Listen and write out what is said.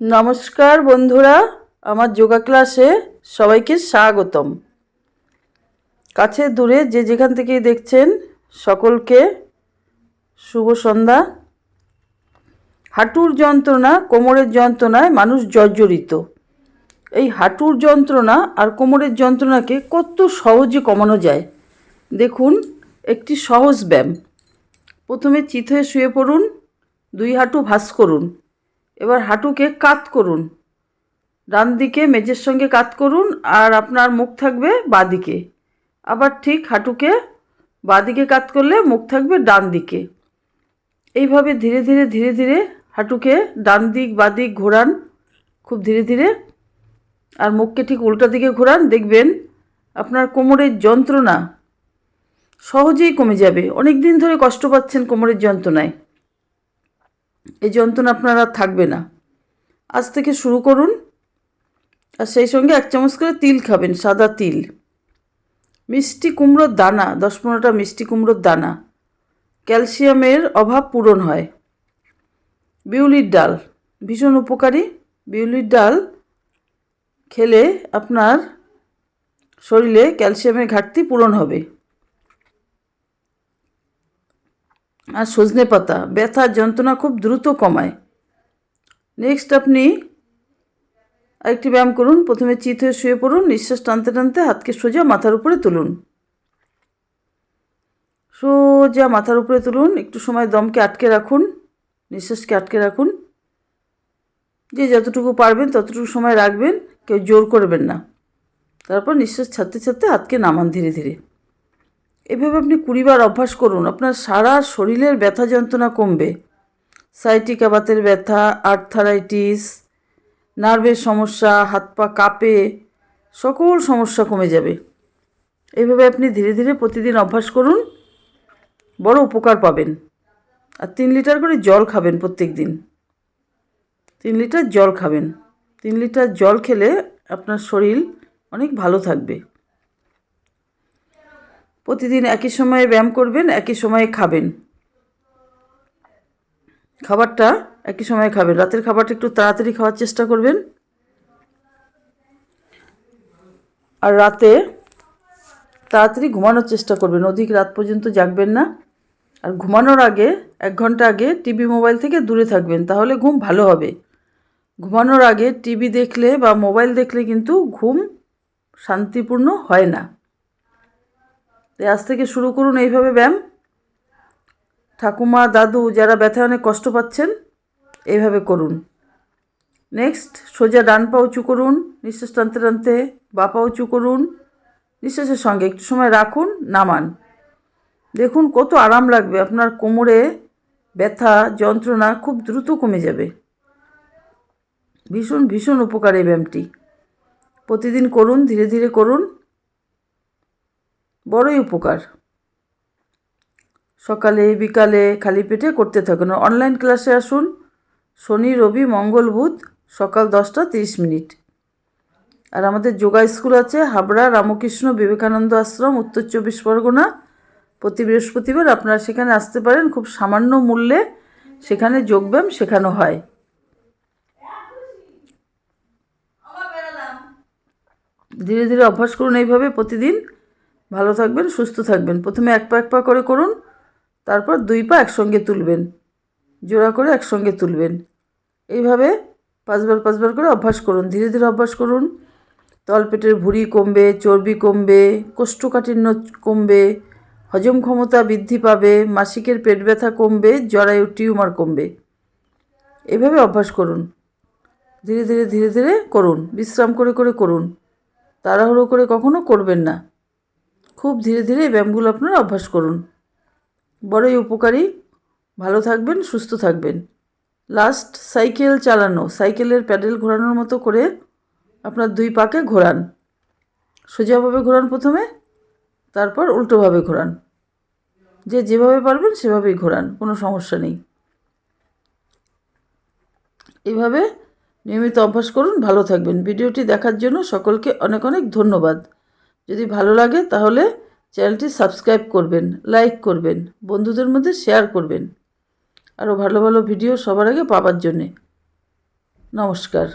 নমস্কার বন্ধুরা, আমার যোগা ক্লাসে সবাইকে স্বাগতম। কাছে দূরে যে যেখান থেকে দেখছেন সকলকে শুভ সন্ধ্যা। হাঁটুর যন্ত্রণা কোমরের যন্ত্রণায় মানুষ জর্জরিত। এই হাঁটুর যন্ত্রণা আর কোমরের যন্ত্রণাকে কত সহজে কমানো যায়, দেখুন একটি সহজ ব্যায়াম। প্রথমে চিত শুয়ে পড়ুন, দুই হাঁটু ভাঁজ করুন। এবার হাঁটুকে কাত করুন। ডান দিকে মেঝের সঙ্গে কাত করুন আর আপনার মুখ থাকবে বাদিকে। আবার ঠিক হাঁটুকে বাদিকে কাত করলে মুখ থাকবে ডান দিকে। এইভাবে ধীরে ধীরে ধীরে ধীরে হাঁটুকে ডান দিক, বাদিক ঘোরান। খুব ধীরে ধীরে। আর মুখকে ঠিক উল্টা দিকে ঘোরান। দেখবেন আপনার কোমরের যন্ত্রণা সহজেই কমে যাবে। অনেক দিন ধরে কষ্ট পাচ্ছেন কোমরের যন্ত্রণায়। এই যন্ত্রণা আপনার আর থাকবে না। আজ থেকে শুরু করুন আর সেই সঙ্গে এক চামচ করে তিল খাবেন, সাদা তিল। মিষ্টি কুমড়োর দানা, দশ পনেরোটা মিষ্টি কুমড়োর দানা। ক্যালসিয়ামের অভাব পূরণ হয়। বিউলির ডাল, ভীষণ উপকারী। বিউলির ডাল খেলে আপনার শরীরে ক্যালসিয়ামের ঘাটতি পূরণ হবে। আর সজনে পাতা। ব্যথা, যন্ত্রণা খুব দ্রুত কমায়। নেক্সট আপনি আরেকটি ব্যায়াম করুন। প্রথমে চিত হয়ে শুয়ে পড়ুন। নিঃশ্বাস টানতে টানতে হাতকে সোজা মাথার উপরে তুলুন। সোজা মাথার উপরে তুলুন। একটু সময় দমকে আটকে রাখুন। নিঃশ্বাসকে আটকে রাখুন। যে যতটুকু পারবেন, ততটুকু সময় রাখবেন। কেউ জোর করবেন না। তারপর নিঃশ্বাস ছাড়তে ছাড়তে হাতকে নামান ধীরে ধীরে। এভাবে আপনি কুড়িবার অভ্যাস করুন, আপনার সারা শরীরের ব্যথা যন্ত্রণা কমবে। সাইটিকা বাতের ব্যথা, আর্থারাইটিস, নার্ভের সমস্যা, হাত পা কাঁপে, সকল সমস্যা কমে যাবে। এইভাবে আপনি ধীরে ধীরে প্রতিদিন অভ্যাস করুন, বড় উপকার পাবেন। আর তিন লিটার করে জল খাবেন প্রত্যেক দিন তিন লিটার জল খাবেন। তিন লিটার জল খেলে আপনার শরীর অনেক ভালো থাকবে। প্রতিদিন একই সময়ে ব্যায়াম করবেন, একই সময়ে খাবেন। খাবারটা একই সময়ে খাবেন। রাতের খাবারটা একটু তাড়াতাড়ি খাওয়ার চেষ্টা করবেন। আর রাতে তাড়াতাড়ি ঘুমানোর চেষ্টা করবেন। অধিক রাত পর্যন্ত জাগবেন না। আর ঘুমানোর আগে, এক ঘণ্টা আগে টিভি মোবাইল থেকে দূরে থাকবেন, তাহলে ঘুম ভালো হবে। ঘুমানোর আগে টিভি দেখলে বা মোবাইল দেখলে কিন্তু ঘুম শান্তিপূর্ণ হয় না। তাই আজ থেকে শুরু করুন এইভাবে ব্যায়াম। ঠাকুমা, দাদু যারা ব্যথায় অনেক কষ্ট পাচ্ছেন, এইভাবে করুন। নেক্সট সোজা ডান পা উঁচু করুন, নিঃশ্বাস টানতে টানতে বা পা উঁচু করুন, নিঃশ্বাসের সঙ্গে একটু সময় রাখুন, নামান। দেখুন কত আরাম লাগবে, আপনার কোমরে ব্যথা, যন্ত্রণা খুব দ্রুত কমে যাবে। ভীষণ ভীষণ উপকার এই ব্যায়ামটি। প্রতিদিন করুন, ধীরে ধীরে করুন। বড়ই উপকার। সকালে, বিকালে খালি পেটে করতে থাকুন। অনলাইন ক্লাসে আসুন। শনি, রবি, মঙ্গল, বুধ, সকাল দশটা তিরিশ মিনিট। আর আমাদের যোগা স্কুল আছে, হাবড়া, রামকৃষ্ণ বিবেকানন্দ আশ্রম, উত্তর চব্বিশ পরগনা। প্রতি বৃহস্পতিবার আপনারা সেখানে আসতে পারেন। খুব সামান্য মূল্যে সেখানে যোগব্যায়াম শেখানো হয়। ধীরে ধীরে অভ্যাস করুন এইভাবে প্রতিদিন। ভালো থাকবেন, সুস্থ থাকবেন। প্রথমে এক পা এক পা করে করুন, তারপর দুই পা একসঙ্গে তুলবেন। জোড়া করে একসঙ্গে তুলবেন। এইভাবে পাঁচবার পাঁচবার করে অভ্যাস করুন। ধীরে ধীরে অভ্যাস করুন। তলপেটের ভুঁড়ি কমবে, চর্বি কমবে, কোষ্ঠকাঠিন্য কমবে, হজম ক্ষমতা বৃদ্ধি পাবে, মাসিকের পেট ব্যথা কমবে জরায়ু টিউমার কমবে। এভাবে অভ্যাস করুন। ধীরে ধীরে ধীরে ধীরে করুন। বিশ্রাম করে করে করুন। তাড়াহুড়ো করে কখনো করবেন না। খুব ধীরে ধীরে এই ব্যায়ামগুলো আপনারা অভ্যাস করুন। বড়ই উপকারী। ভালো থাকবেন, সুস্থ থাকবেন। লাস্ট সাইকেল চালানো। সাইকেলের প্যাডেল ঘোরানোর মতো করে আপনার দুই পাকে ঘোরান। সোজাভাবে ঘোরান প্রথমে, তারপর উল্টোভাবে ঘোরান। যে যেভাবে পারবেন সেভাবেই ঘোরান, কোনো সমস্যা নেই। এইভাবে নিয়মিত অভ্যাস করুন, ভালো থাকবেন। ভিডিওটি দেখার জন্য সকলকে অনেক অনেক ধন্যবাদ। যদি ভালো লাগে তাহলে চ্যানেলটি সাবস্ক্রাইব করবেন, লাইক করবেন, বন্ধুদের মধ্যে শেয়ার করবেন। আরও ভালো ভালো ভিডিও সবার আগে পাবার জন্যে। নমস্কার।